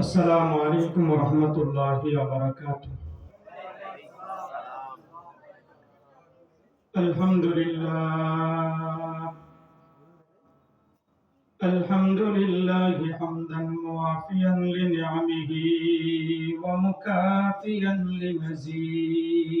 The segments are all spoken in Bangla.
السلام عليكم ورحمة الله وبركاته. الحمد لله. الحمد لله حمدا موافيا لنعمه ومكافيا لمزيده.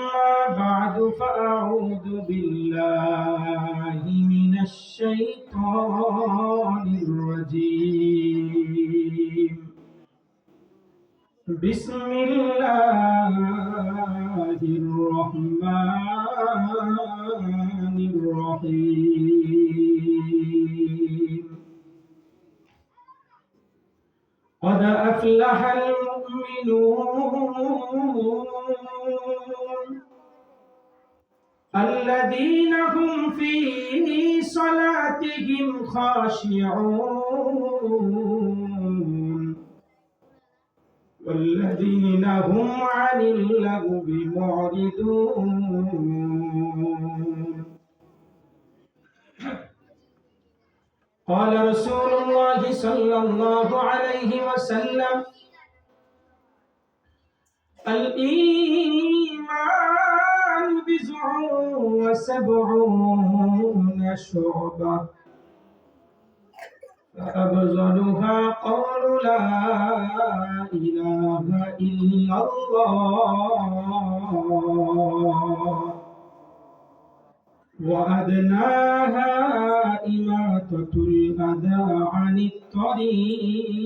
فأعوذ بالله من الشيطان الرجيم. بسم الله الرحمن الرحيم. قد أفلح المؤمنون. الذين هم في صلاتهم خاشعون. والذين هم عن اللغو معرضون. قال رسول الله صلى الله عليه وسلم الإيمان بضع وسبعون شعبة. فأبزلها قول لا إله إلا الله. وأدناها إماتة الأذى عن الطريق.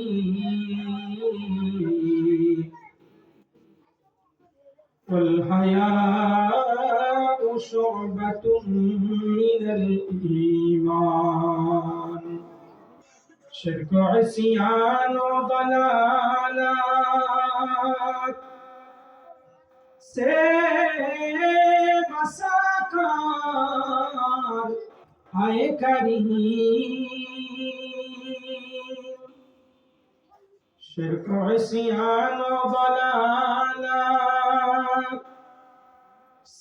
والحياء شعبة من الإيمان شرك عصيان وضلالات سيب ساكار آئے کریم شرك عصيان وضلالات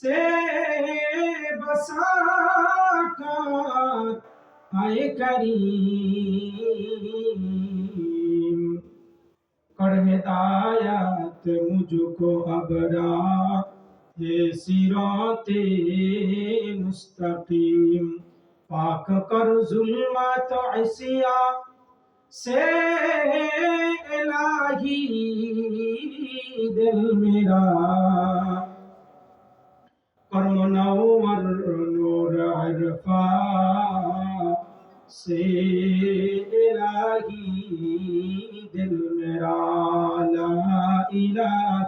से बसा आए करीम। कर मुझको अबरा हे सिराते मुस्तकीम। पाक कर जुल्मत ऐसिया से इलाही दिल मेरा। فرمنا عمر نور عرفا سے الہی دل میرا لا الہ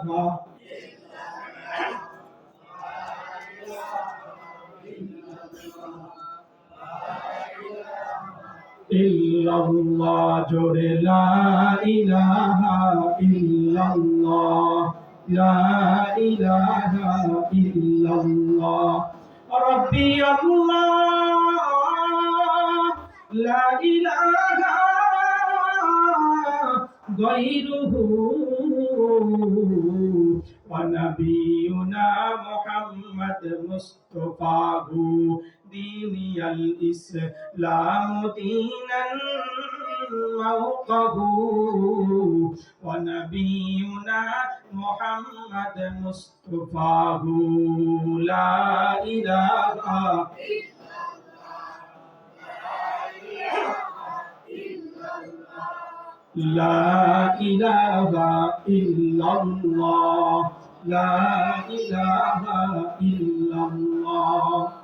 اللہ جوڑے لا الہ الا اللہ لا إله إلا الله ربي الله لا إله غيره ونبينا محمد مصطفاه ديني الإسلام دينا موقه ونبينا محمد مصطفاه لا إله لا إله إلا الله لا إله إلا الله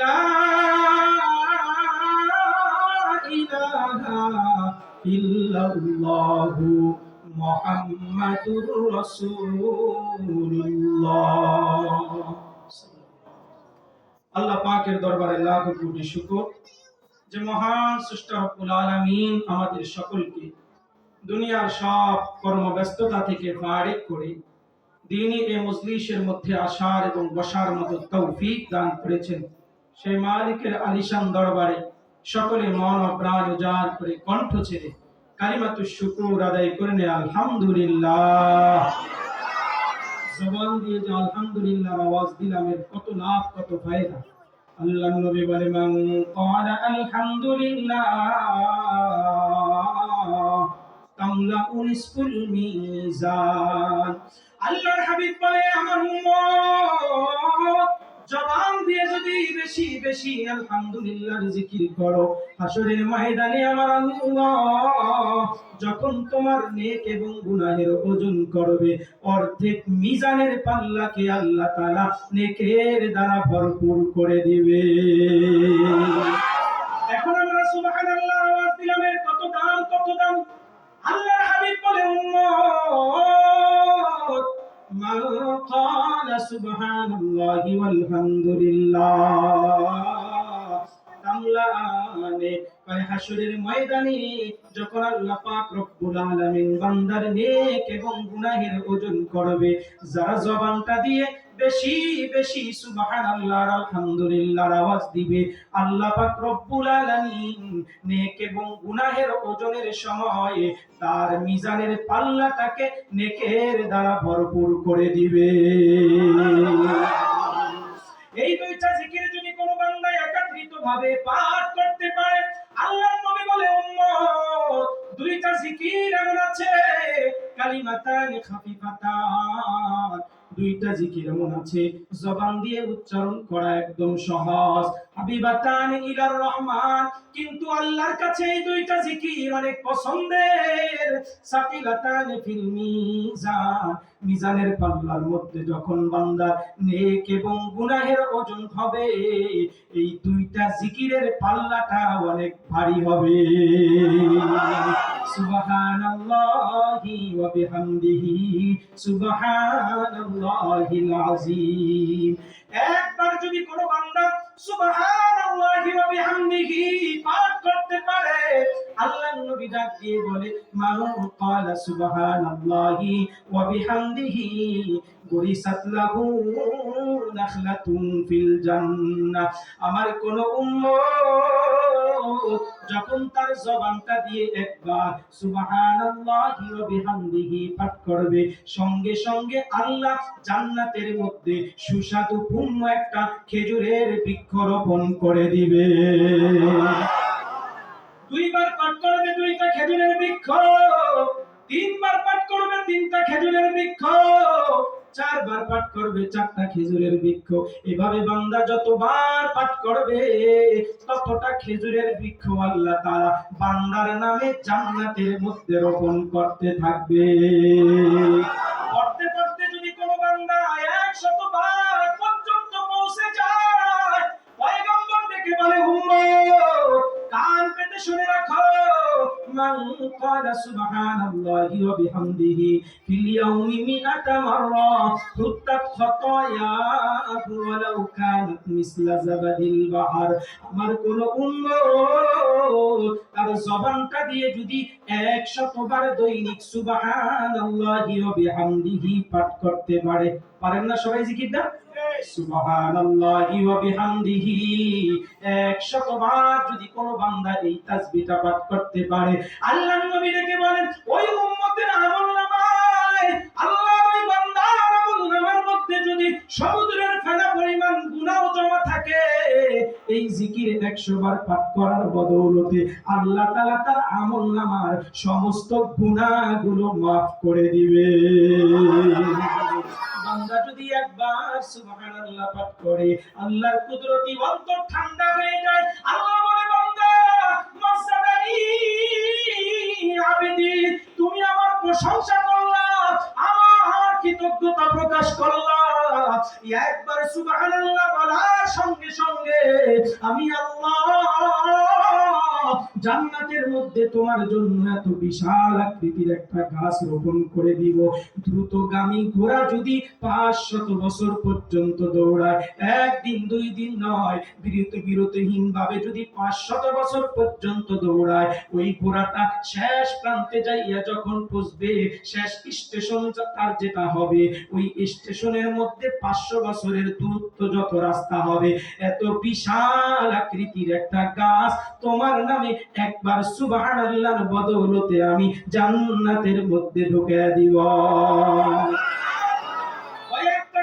لا إله إلا الله محمد رسول الله আল্লাহ পাকের দরবারে লাখ কোটি শুকর যে মহান সৃষ্টা রব্বুল আলামিন আমাদের সকলকে দুনিয়ার সব কর্মব্যস্ততা থেকে ফারিক করে দিনই এ মজলিসের মধ্যে আসার এবং বসার মতো তৌফিক দান করেছেন সেই মালিকের আলিশান দরবারে সকলে মন প্রাণ উজাড় করে কণ্ঠ ছেড়ে কালিমাতু শুকুর আদায় করে নে আলহামদুলিল্লাহ। জবান দিয়ে যে আলহামদুলিল্লাহ আওয়াজ দিলাম, এর কত লাভ, কত ফায়দা। আল্লাহ নবী বলে, মান ক্বালা আলহামদুলিল্লাহ তামলা উনিসফুল মিজান। আল্লাহর হাবিব বলে, আমার উম্মত জবান দিয়ে যদি বেশি বেশি আলহামদুলিল্লাহর জিকির করো হাসরের ময়দানে আমার যখন তোমার নেক এবং গুনাহের ওজন করবে, অর্ধেক মিজানের পাল্লাকে আল্লাহ তাআলা নেকের দ্বারা ভরপুর করে দিবে। এখন আমরা সুবহানাল্লাহ আওয়াজ দিলাম কত দাম কত দাম? আল্লাহর হাবিব বলে, উম্মত! মান ক্বালা সুবহানাল্লাহি ওয়ালহামদুলিল্লাহ তামলানে ময়দানে, যখন আল্লাহ পাক রব্বুল আলামিন বান্দার নেক এবং গুনাহের ওজন করবে, যারা জবানটা দিয়ে বেশি বেশি সুবহানাল্লাহ আওয়াজ দিবে, আল্লাহ পাক রব্বুল আলামিন নেক এবং গুনাহের ওজনের সময় তার মিজানের পাল্লাটাকে নেকের দ্বারা ভরপুর করে দিবে। এই দুইটা জিকির যদি কোনো বান্দা একত্রিত ভাবে পাঠ করতে পারে আল্লাহ নবী বলে উম্মত দুইটা জিকির এমন আছে কালিমাতান খাফিফাতান। দুইটা জিকির এমন আছে। জবান দিয়ে উচ্চারণ করা একদম সহজ। হাবিবাতান ইলার রহমান, কিন্তু আল্লাহর কাছে এই দুইটা জিকির অনেক পছন্দের। সাকিলাতান ফিল মিজান, মিজানের পাল্লার মধ্যে যখন বান্দা নেক এবং গুনাহের ওজন হবে, এই দুইটা জিকিরের পাল্লাটা অনেক ভারী হবে। সুবহানাল্লাহি ওয়া বিহামদিহি সুবহানাল্লাহিল আযীম। একবার যদি কোনো বান্দা সুবহানাল্লাহি ওয়া বিহামদিহি পাঠ করতে পারে, আল্লাহর নবী ডাক বলে, মান ক্বালা সুবহানাল্লাহি ওয়া বিহামদিহি গুরিসাত লাহু নাখলাতুন ফিল জান্নাহ। আমার কোন উম্মত যখন তার জবানটা দিয়ে একবার বিহামদিহি পাঠ করবে, সঙ্গে সঙ্গে আল্লাহ জান্নাতের মধ্যে সুস্বাদু পূর্ণ একটা খেজুরের বৃক্ষ রোপণ করে দিবে। দুইবার পাঠ করবে দুইটা খেজুরের বৃক্ষ, তিনবার পাঠ করবে তিনটা খেজুরের বৃক্ষ চারবার পাঠ করবে চারটা খেজুরের বৃক্ষ। এভাবে বান্দা যতবার পাঠ করবে, ততটা খেজুরের বৃক্ষ আল্লাহ তারা বান্দার নামে জান্নাতের মধ্যে রোপণ করতে থাকবে। কান পেতে শুনে রাখো। মান ক্বালা সুবহানাল্লাহি ওয়া বিহামদিহি, ফিল ইয়াউমি মিআতা মাররা, হুত্তাত খাতায়াহু ওয়ালাউ কানাত মিসলা জাবাদিল বাহর। আমার কোন উম্মত, তার জবানটা দিয়ে যদি 100 বার দৈনিক সুবহানাল্লাহি ওয়া বিহামদিহি পাঠ করতে পারে। পারেন না সবাই জিকিরটা? সুবহানাল্লাহি ওয়া বিহামদিহি। 100 বার যদি কোনো বান্দা এই তাসবিহটা পাঠ করতে পারে, আল্লাহর নবী ডেকে বলেন, ওই উম্মতের আমলনামায় আল্লাহর ওই বান্দার আমলনামার মধ্যে যদি সমুদ্রের ফেনা পরিমাণ গুনাহ জমা থাকে এই জিকির 100 বার পাঠ করার বদৌলতে আল্লাহ তাআলা তার আমলনামার সমস্ত গুনাহগুলো maaf করে দিবে। বান্দা যদি একবার পাঠ করে, আল্লাহর কুদরতি অন্তর ঠান্ডা হয়ে যায়, আল্লাহ বলে, বান্দা মাসাদানি আবেদি, তুমি আমার প্রশংসা করলা, আমার কৃতজ্ঞতা প্রকাশ করলা একবার সুবহানাল্লাহ সঙ্গে সঙ্গে আমি আল্লাহ জান্নাতের মধ্যে তোমার জন্য এত বিশাল আকৃতির একটা গাছ রোপণ করে দিব। দ্রুতগামী ঘোড়া যদি পাঁচ শত বছর পর্যন্ত দৌড়ায়, একদিন, দুই দিন নয়, বিরত, বিরতিহীন ভাবে যদি পাঁচ শত বছর পর্যন্ত দৌড়ায়, ওই ঘোড়াটা শেষ প্রান্তে যাইয়া যখন পৌঁছবে শেষ স্টেশন তার যেটা হবে। ওই স্টেশনের মধ্যে পাঁচশো বছরের দূরত্ব যত রাস্তা হবে, এত বিশাল আকৃতির একটা গাছ। তোমার নামে একবার সুবহানাল্লাহর বদৌলতে আমি জান্নাতের মধ্যে ঢুকে দিব।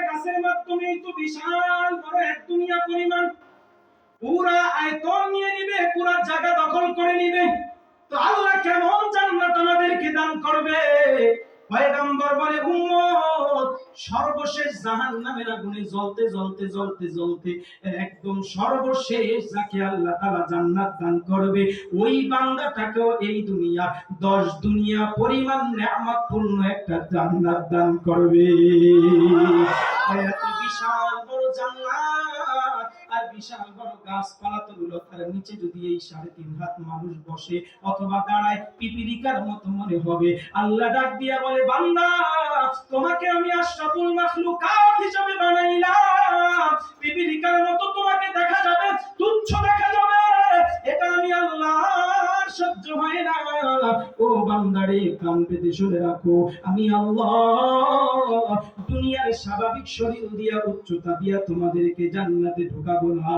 গাছের বিশাল বড় পুরা আয়তন নিয়ে নিবে জায়গা দখল করে নিবে। তো আল্লাহ কেমন জান্নাত আমাদেরকে দান করবে? পয়গম্বর বলে, উম্মত, সর্বশেষ জাহান্নামের আগুনে জ্বলতে জ্বলতে জ্বলতে জ্বলতে একদম সর্বশেষ যাকে আল্লাহ তাআলা জান্নাত দান করবে, ওই বান্দাটাকেও এই দুনিয়া দশ দুনিয়া পরিমাণ নেয়ামতপূর্ণ একটা জান্নাত দান করবে। এত বিশাল বিশাল বড় গাছপালা তরুলতার নিচে। যদি এই সাড়ে তিন হাত মানুষ বসে অথবা দাঁড়ায়, পিপিলিকার মতো মনে হবে। আল্লাহ ডাক দিয়া বলে, বান্দা, তোমাকে আমি আশরাফুল মাখলুকাত হিসাবে বানাইলাম। মতো তোমাকে দেখা যাবে। তুচ্ছ সহ্য হয় না। ও বান্দারে কান পেতে রাখো, আমি আল্লাহ। দুনিয়ার স্বাভাবিক শরীর দিয়া, উচ্চতা দিয়া তোমাদেরকে জান্নাতে ঢুকাবো না।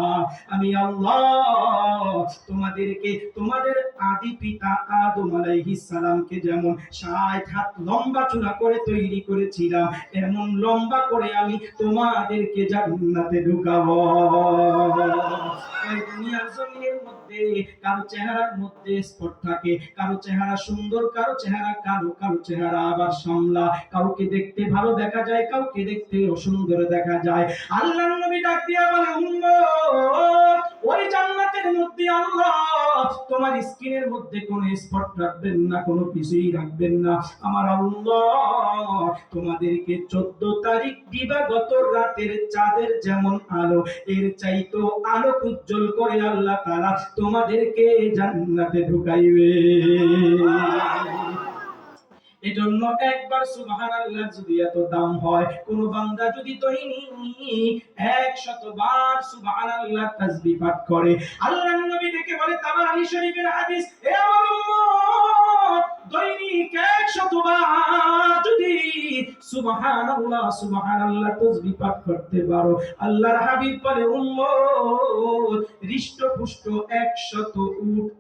আমি আল্লাহ, তোমাদেরকে, তোমাদের আদি পিতা আদম সালামকে যেমন হাত লম্বা চূড়া করে তৈরি করেছিলাম, এমন লম্বা করে আমি তোমাদেরকে জান্নাতে ঢুকাবো। জমিনের মধ্যে, কারও চেহারার মধ্যে স্পট থাকে, কারও চেহারা সুন্দর, কারও চেহারা কালো, কারও চেহারা আবার সামলা, কাউকে দেখতে ভালো দেখা যায়, কাউকে দেখতে অসুন্দর দেখা যায়। আল্লাহ নবী ডাক দিয়া বলে ওই জান্নাতের মধ্যে আল্লাহ, তোমার স্কিনের মধ্যে কোনো স্পট রাখবেন না, কোনো কিছুই রাখবেন না। আমার আল্লাহ, তোমাদেরকে চোদ্দ তারিখ দিবাগত রাতের চাঁদের যেমন আলো, এর চাইতো আলো উজ্জ্বল করে আল্লাহ তারা তোমাদেরকে জান্নাতে ঢুকাইবে। একবার সুবহানাল্লাহ যদি এত দাম হয়, কোন বান্দা যদি তাসবিহ পাঠ করে আল্লাহ নবী ডেকে বলে তাবারানী শরীফের হাদিস, এ আমার দৈনিক পাঠ করতে পারো। আল্লাহর হাবিব বলে, উম্মত একশত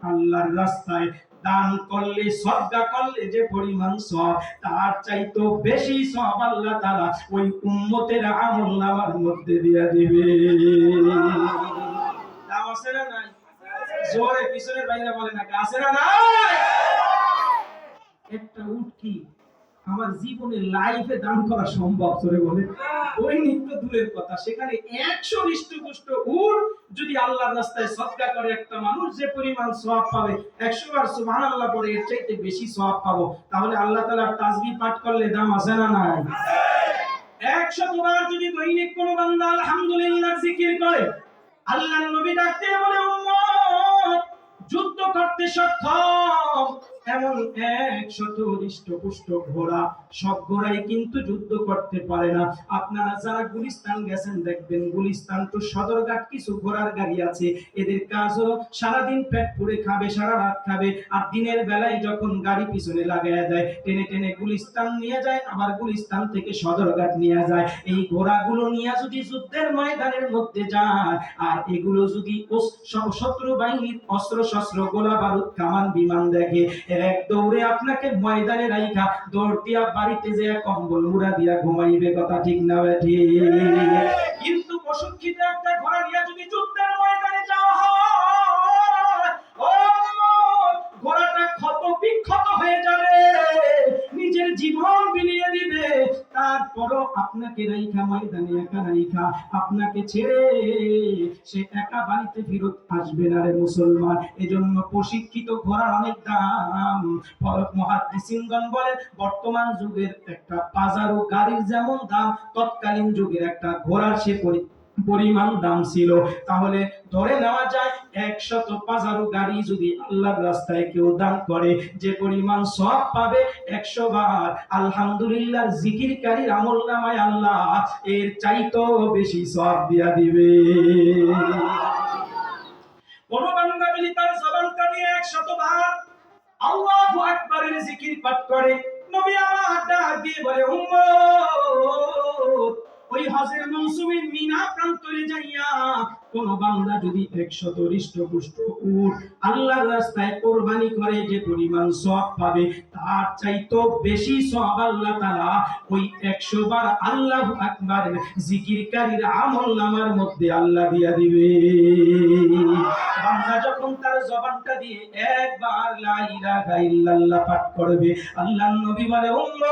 আল্লাহর রাস্তায় দান করলে সদকা করলে যে পরিমাণ সব, তার চাইতো বেশি সব আল্লাহ তাআলা ওই উম্মতের আমল নামার মধ্যে দিয়ে দিবে। জোরে পিছনের বলে না আছে না একটা উট কি আমার জীবনে লাইফে দান করা সম্ভব? করে বলে ওই নিত্য দূরের কথা। সেখানে একশো হৃষ্টপুষ্ট উট যদি আল্লাহর রাস্তায় সদকা করে একটা মানুষ, যে পরিমাণ সওয়াব পাবে, একশো বার সুবহানাল্লাহ পরে এর চাইতে বেশি সওয়াব পাবো। তাহলে আল্লাহ তাআলার তাসবিহ পাঠ করলে দাম আছে না নাই? একশো বার যদি দৈনিক কোন বান্দা আলহামদুলিল্লাহ জিকির করে আল্লাহ নবী ডাকতে বলে, উম্মত, যুদ্ধ করতে সক্ষম। এমন হৃষ্টপুষ্ট ঘোড়া সব ঘোড়াই কিন্তু যুদ্ধ করতে পারে না। আপনারা যারা গুলিস্তান গেছেন, দেখবেন গুলিস্তান তো সদরঘাট কিছু ঘোড়ার গাড়ি আছে। এদের কাজ হলো সারাদিন পেট পুড়ে খাবে, সারা রাত খাবে, আর দিনের বেলায় যখন গাড়ি পিছনে লাগায় দেয়, টেনে টেনে গুলিস্তান নিয়ে যায়, আবার গুলিস্তান থেকে সদরঘাট নিয়ে যায়। এই ঘোড়াগুলো নিয়ে যদি যুদ্ধের ময়দানের মধ্যে যায়, আর এগুলো যদি শত্রু বাহিনীর অস্ত্র শস্ত্র গোলা বারুদ কামান বিমান দেখে এক দৌড়ে আপনাকে ময়দানে রাইখা দৌড় দিয়া বাড়িতে যে কম্বল মুড়া দিয়া ঘুমাইবে, কথা ঠিক না বেঠি কিন্তু প্রশিক্ষিত একটা ঘোড়া নিয়ে যদি যুদ্ধের ময়দানে যাওয়া হয় ও মোর, ঘোড়াটা ক্ষত বিক্ষত হয়ে যাবে নিজের জীবন বিলিয়ে দিবে। তারপরও আপনাকে রাইখা ময়দানে একা রাইখা, আপনাকে ছেড়ে সে একা বাড়িতে ফেরত আসবে না রে মুসলমান। এজন্য প্রশিক্ষিত ঘোড়ার অনেক দাম। মহাদিসিনগণ বলেন, বর্তমান যুগের একটা বাজারও গাড়ির যেমন দাম, তৎকালীন যুগের একটা ঘোড়ার সে পরি- পরিমাণ দাম ছিল। তাহলে ধরে নেওয়া যায়, একশত পাঁচারো গাড়ি যদি আল্লাহর রাস্তায় কেউ দান করে, যে পরিমাণ সব পাবে একশো বার। আলহামদুলিল্লাহ, জিকিরকারীর আমল নামায় আল্লাহ এর চাইতো বেশি সব দিয়া দিবে। কোন বান্দা যদি তার জবানটা দিয়ে একশত বার আল্লাহু আকবারের জিকির পাঠ করে, নবী আমার ডাক দিয়ে বলে, উম্মত ওই হজের মৌসুমে মিনা প্রান্তরে যাইয়া কোন বান্দা যদি একশত হৃষ্টপুষ্ট উট আল্লাহর রাস্তায় কোরবানি করে, যে পরিমাণ সব পাবে, তার চাইতো বেশি সব আল্লাহ তাআলা ওই একশো বার আল্লাহ আকবার জিকিরকারীর আমল নামার মধ্যে আল্লাহ দিয়া দিবে। বান্দা যখন তার জবানটা দিয়ে একবার লা ইলাহা ইল্লাল্লাহ পাঠ করবে, আল্লাহর নবী উম্মত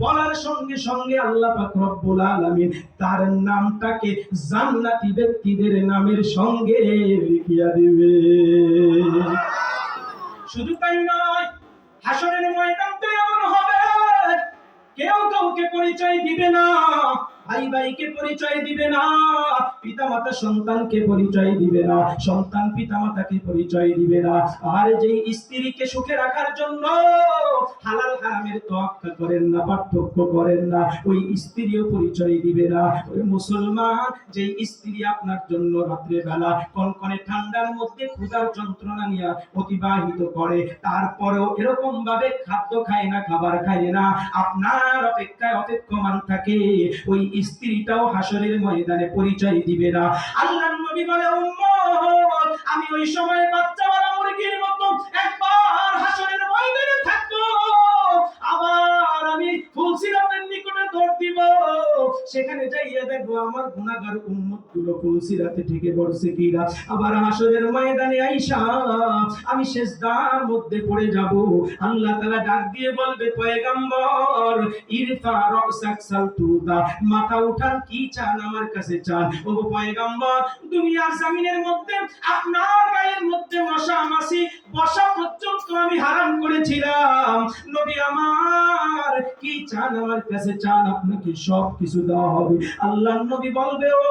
বলার সঙ্গে সঙ্গে আল্লাহ পাক রব্বুল আলামিন তার নামটাকে জান্নাতি ব্যক্তিদের নামের সঙ্গে লিখিয়া দিবে। শুধু তাই নয়, হাসরের ময়দান তো এমন হবে, কেউ কাউকে পরিচয় দিবে না। ভাই ভাইকে পরিচয় দিবে না পিতা মাতা সন্তানকে পরিচয় দিবে না, সন্তান পিতা মাতাকে পরিচয় দিবে না। আর যেই স্ত্রীকে সুখে রাখার জন্য হালাল হারামের তোয়াক্কা করেন না, পার্থক্য করেন না, ওই স্ত্রীও পরিচয় দিবে না। ওই মুসলমান, যেই স্ত্রী আপনার জন্য রাত্রে বেলা কনকনে ঠান্ডার মধ্যে ক্ষুধার যন্ত্রণা নিয়ে অতিবাহিত করে, তারপরেও এরকম ভাবে খাদ্য খায় না, খাবার খায় না, আপনার অপেক্ষায় অপেক্ষমান থাকে, ওই স্ত্রীটাও হাসরের ময়দানে পরিচয় দিবে না। আল্লাহ নবী বলে আমি ওই সময় বাচ্চা বলা মুরগির মতো একবার হাসরের ময়দানে থাকব। আবার আমি ফুলসিরাতের নিকটে দৌড় দিব। সেখানে যাইয়া দেখব আমার গুনাহগার উম্মতগুলো ফুলসিরাতে ঠেকে পড়ছে কিনা। আবার হাসরের ময়দানে আইসা আমি শেষদার মধ্যে পড়ে যাব। আল্লাহ তাআলা ডাক দিয়ে বলবে, পয়গম্বর, ইরফা রাসাক সালতুদা, মাথা উঠান, কি চান আমার কাছে চান? ও পয়গম্বর, দুনিয়ার জমিনের মধ্যে, আপনার গায়ের মধ্যে মশা মাছি, বসা পর্যন্ত আমি হারাম করেছিলাম। নবী আমার, কি চান, আমার কাছে চান, আপনাকে সব কিছু দেওয়া হবে। আল্লাহ নবী বলবে, ও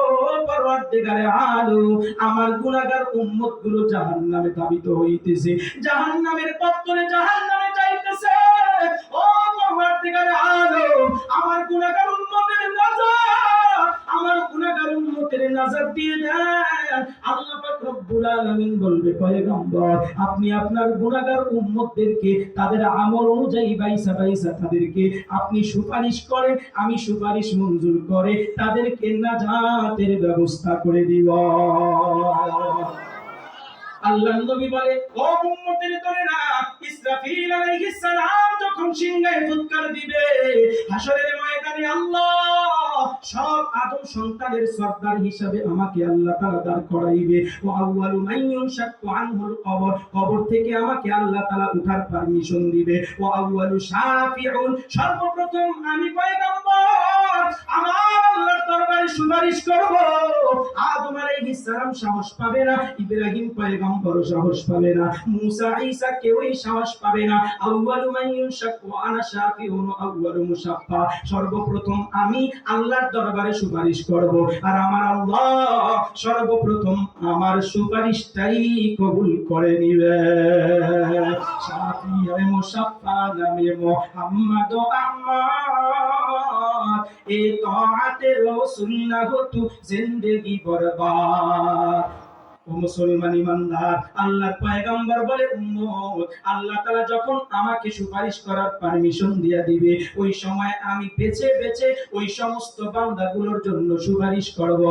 পরবর্তীকারে আলো, আমার গুণাগার উম্মতগুলো জাহান নামে ধাবিত হইতেছে। জাহান নামের পত্তরে জাহান নামে চাইতেছে ও পরবর্তীকারে আলো, আমার গুণাগার উম্মতের নজর, আমার গুণাগার উম্মতের নাজাত দিয়ে দেন। আল্লাহ পাক রব্বুল আলামিন বলবে, পয়গম্বর, আপনি আপনার গুনাহগার উম্মতদেরকে, তাদের আমল অনুযায়ী বাইসা বাইসা তাদেরকে আপনি সুপারিশ করেন, আমি সুপারিশ মঞ্জুর করে তাদেরকে নাজাতের ব্যবস্থা করে দিব। আল্লাহ নবী বলে, ও উম্মতের দরেরা ইসরাফিল আলাইহিস সালাম যখন সিংহায় ফুৎকার দিবে, হাসরের ময়দানে আল্লাহ সব আদম সন্তানের সর্দার হিসাবে আমাকে আল্লাহ দাঁড় করাইবে। ও আউয়ালু আনহুল কবর। কবর থেকে আমাকে আল্লাহ উঠার পারমিশন দিবে। ও আউয়ালু সর্বপ্রথম আমি পয়গম্বর। আমার আল্লাহর দরবারে সুপারিশ করব। আদম আলাইহিস সালাম সাহস পাবে না। ইব্রাহিম পয়গম্বর সাহস পাবে না। মুসা, ঈসা কেউই সাহস পাবে না। আউয়ালু শাফিউন। আউয়ালু সর্বপ্রথম আমি আল্লাহর দরবারে সুপারিশ করব। আর আমার আল্লাহ সর্বপ্রথম আমার সুপারিশটাই কবুল করে নিবে। সাফিয়ে মুসাফা নামে মুহাম্মদ আহমদ এ তাআতে রাসূল রসুল্লাহ তু জিন্দেগি বরবাদ। মুসলমান ইমানদার, আল্লাহর পয়গম্বর বলে উম্মত, আল্লাহ তাআলা যখন আমাকে সুপারিশ করার পারমিশন দিয়া দিবে, ওই সময় আমি বেছে বেছে ওই সমস্ত বান্দাগুলোর জন্য সুপারিশ করব।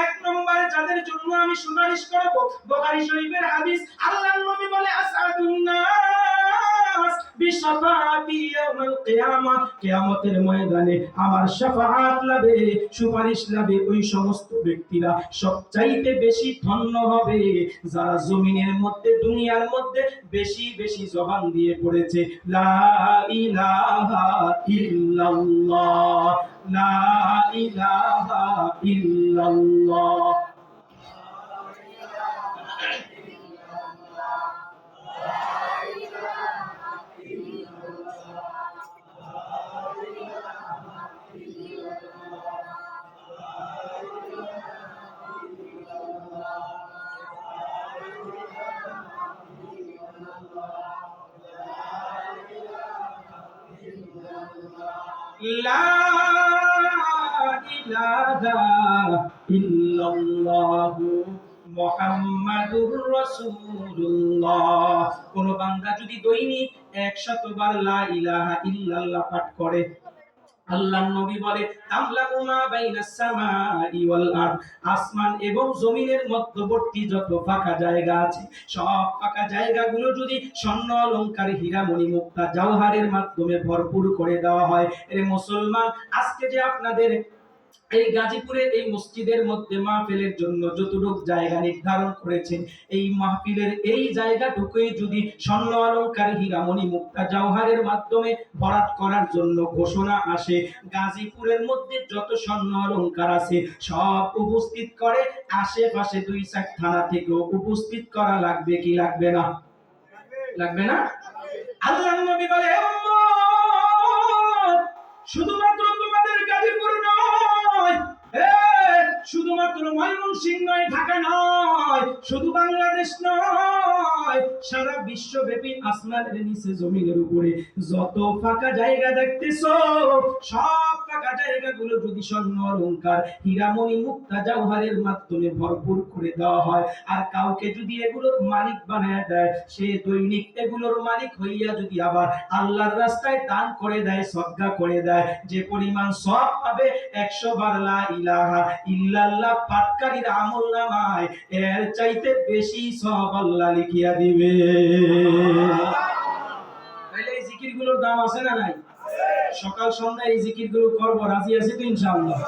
এক নম্বরে যাদের জন্য আমি সুপারিশ করব, বুখারী শরীফের হাদিস, আল্লাহর নবী বলে আসাদুন কিয়ামতের ময়দানে আমার শাফাআত সুপারিশ ওই সমস্ত ব্যক্তিরা সবচাইতে বেশি ধন্য হবে। যারা জমিনের মধ্যে, দুনিয়ার মধ্যে বেশি বেশি জবান দিয়ে পড়েছে, লা ইলাহা ইল্লাল্লাহ, লা ইলাহা ইল্লাল্লাহ। কোন বান্দা যদি দৈনিক 100 বার লা ইলাহা ইল্লাল্লাহ পাঠ করে আল্লাহর নবী বলে সামাই ওয়াল আসমান এবং জমিনের মধ্যবর্তী যত ফাঁকা জায়গা আছে, সব ফাঁকা জায়গাগুলো যদি স্বর্ণ অলংকার হীরা মণি মুক্তা জওহারের মাধ্যমে ভরপুর করে দেওয়া হয়, এর মুসলমান, আজকে যে আপনাদের এই গাজীপুরের এই মসজিদের মধ্যে মাহফিলের জন্য যতটুক জায়গা নির্ধারণ করেছেন, এই মাহফিলের এই জায়গাটুকুই যদি স্বর্ণ অলংকার হীরামণি মুক্তা জওহারের মাধ্যমে ভরাট করার জন্য ঘোষণা আসে, গাজীপুরের মধ্যে যত স্বর্ণ অলংকার আছে সব উপস্থিত করে আশেপাশে দুই চার থানা থেকেও উপস্থিত করা লাগবে কি লাগবে না? লাগবে না? আল্লাহ নবী বলে "হে শুধুমাত্র তোমাদের গাজীপুর নয় এ, শুধুমাত্র ময়মনসিংহ নয়, ঢাকা নয়, শুধু বাংলাদেশ নয়, সারা বিশ্বব্যাপী আসমানের নিচে জমিনের উপরে যত ফাঁকা জায়গা দেখতেছ, সব ফাঁকা জায়গাগুলো যদি স্বর্ণ অলংকার হীরামণি মুক্তা জওহারের মাধ্যমে ভরপুর করে দেওয়া হয়। আর কাউকে যদি এগুলোর মালিক বানায় দেয়, সে দৈনিক এগুলোর মালিক হইয়া যদি আবার আল্লাহর রাস্তায় দান করে দেয়, সদ্গা করে দেয়, যে পরিমাণ সব পাবে একশো বার লা ইলাহা ইল্লাল্লাহ, পাটকারীর আমল নামায়, এর চাইতে বেশি সব আল্লাহ লিখিয়া দিবে। তাহলে এই জিকিরগুলোর দাম আছে না নাই? সকাল সন্ধ্যা এই জিকিরগুলো করব রাজি আছি তো ইনশাআল্লাহ।